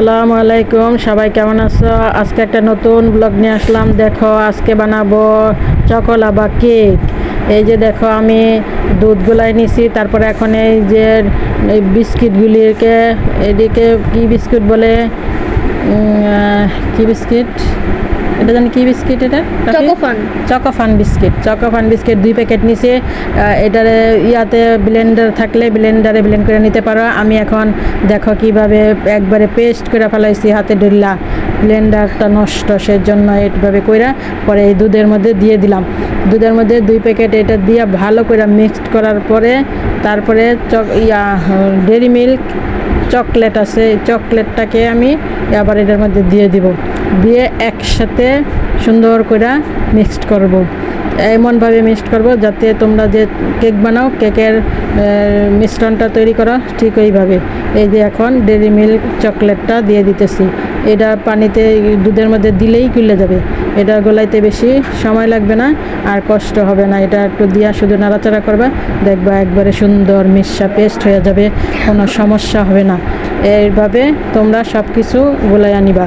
আসসালামু আলাইকুম, সবাই কেমন আছো? আজকে একটা নতুন ব্লগ নিয়ে আসলাম। দেখো, আজকে বানাবো চকলা বা কেক। এই যে দেখো, আমি দুধ গুলাই নিছি, তারপরে এখন এই যে, এই বিস্কিটগুলিকে, এদিকে কি বিস্কুট বলে? কি বিস্কিট? এটা জানি কি বিস্কিট এটা? Chocofun. Chocofun biscuit. Chocofun biscuit দুই প্যাকেট নিচে এটারে ইয়াতে ব্লেন্ডার থাকলে ব্লেন্ডারে ব্লেন্ড করে নিতে পারো। আমি এখন দেখো কীভাবে একবারে পেস্ট করে ফেলাইছি হাতে ডুল্লা ব্লেন্ডারটা নষ্ট সেজন্য এইভাবে কইরা পরে এই দুধের মধ্যে দিয়ে দিলাম। দুধের মধ্যে দুই প্যাকেট এটা দিয়ে ভালো করে মিক্সড করার পরে তারপরে চক ইয়া ডেরি মিল্ক চকলেট আছে। চকলেটটাকে আমি আবার এটার মধ্যে দিয়ে দিব। দিয়ে একসাথে সুন্দর করে মিক্সড করব। এমনভাবে মিক্সড করব যাতে তোমরা যে কেক বানাও কেকের মিশ্রণটা তৈরি করো ঠিক ওইভাবে। এই যে এখন ডেরি মিল্ক চকলেটটা দিয়ে দিতেছি। এটা পানিতে দুধের মধ্যে দিলেই গুলে যাবে। এটা গলাইতে বেশি সময় লাগবে না আর কষ্ট হবে না। এটা একটু দিয়া শুধু নাড়াচাড়া করবে, দেখবা একবারে সুন্দর মিশা পেস্ট হয়ে যাবে, কোনো সমস্যা হবে না। এইভাবে তোমরা সব কিছু গোলাইয়া আনিবা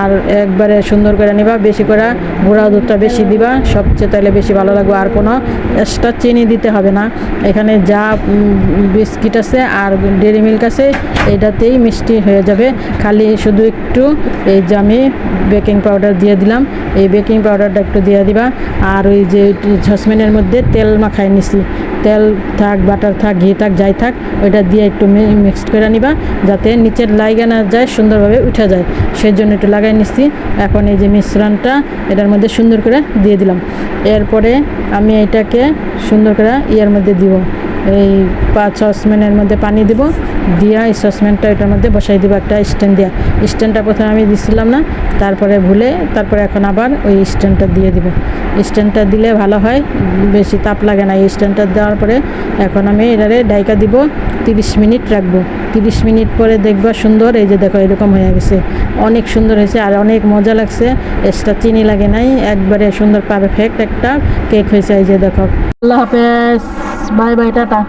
আর একবারে সুন্দর করে নিবা, বেশি করে গুঁড়া দুধটা বেশি দিবা, সবচেয়ে তাহলে বেশি ভালো লাগবে। আর কোনো এক্সট্রা চিনি দিতে হবে না। এখানে যা বিস্কিট আছে আর ডেরি মিল্ক আছে, এটাতেই মিষ্টি হয়ে যাবে। খালি শুধু একটু এই যে আমি বেকিং পাউডার দিয়ে দিলাম। এই বেকিং পাউডারটা একটু দিয়ে দিবা। আর ওই যে ঝসমিনের মধ্যে তেল মাখাই নিছি। তেল থাক, বাটার থাক, ঘি থাক, যাই থাক, ওইটা দিয়ে একটু মিক্সড করে নিবা। যাতে নিচের লাইগা না যায়, সুন্দরভাবে উঠে যায়। সেই জন্য একটু লাগাই নিচ্ছি এখন এই যে মিশ্রণটা, এটার মধ্যে সুন্দর করে দিয়ে দিলাম। এরপরে আমি এটাকে সুন্দর করে ইয়ার মধ্যে দিব। এই পাঁচ সসম্যানের মধ্যে পানি দিব। দিয়া সসম্যানটা এটার মধ্যে বসাই দিব একটা স্ট্যান্ড দিয়া। স্ট্যান্ডটা প্রথমে আমি দিছিলাম না, তারপরে ভুলে, তারপরে এখন আবার ওই স্ট্যান্ডটা দিয়ে দিব। স্ট্যান্ডটা দিলে ভালো হয়, বেশি তাপ লাগে না। এই স্ট্যান্ডটা দেওয়ার পরে এখন আমি এটারে ডাইকা দিব, তিরিশ মিনিট রাখব। তিরিশ মিনিট পরে দেখবা সুন্দর, এই যে দেখো এরকম হয়ে গেছে। অনেক সুন্দর হয়েছে আর অনেক মজা লাগছে। এক্সট্রা চিনি লাগে নাই, একবারে সুন্দর পারফেক্ট একটা কেক হয়েছে, এই যে দেখো। আল্লাহ হাফেজ। Bye bye, tata.